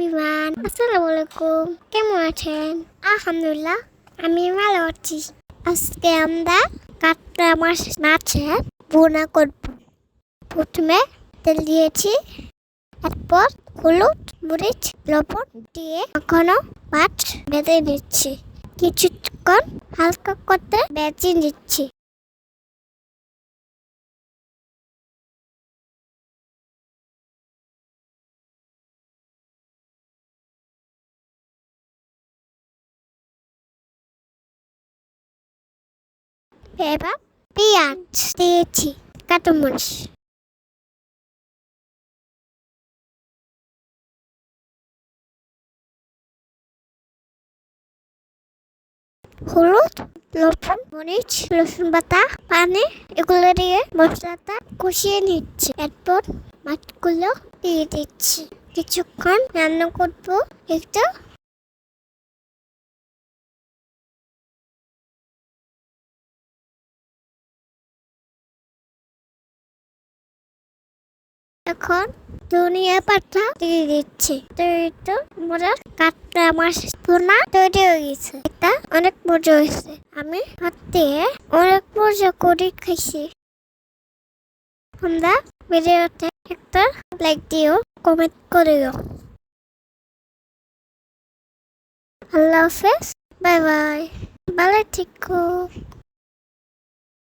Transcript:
Everyone আসসালামু আলাইকুম কেমন আছেন আলহামদুলিল্লাহ আমি ভালো আছি আজকে আমরা কাতলা মাছ মাছের বোনা করব প্রথমে তেল দিয়েছি এরপর হলুদ মরিচ লবণ দিয়ে এখনও মাছ বেঁধে নিচ্ছি কিছুক্ষণ হালকা করতে বেঁচে নিচ্ছি এবার পেঁয়াজ দিয়েছি কাঁচামরিচ হলুদ লবণ মরিচ রসুন বাটা পানি এগুলো দিয়ে মশলাটা কষিয়ে নিচ্ছি। এরপর মাছগুলো দিয়ে দিচ্ছি। কিছুক্ষণ রান্না করব। একটু এখন ধনিয়া পাতা দিয়ে দিচ্ছি। তো তো মজার কাটটা মাছ ভুনা তৈরি হয়ে গেছে। এটা অনেক মজা হয়েছে। আমি হাত অনেক মজা করে খাইছি। তোমরা ভিডিওতে একটা লাইক দিও কমেন্ট করিও। আল্লাহ হাফেজ। Bye bye. ভালো থেকো।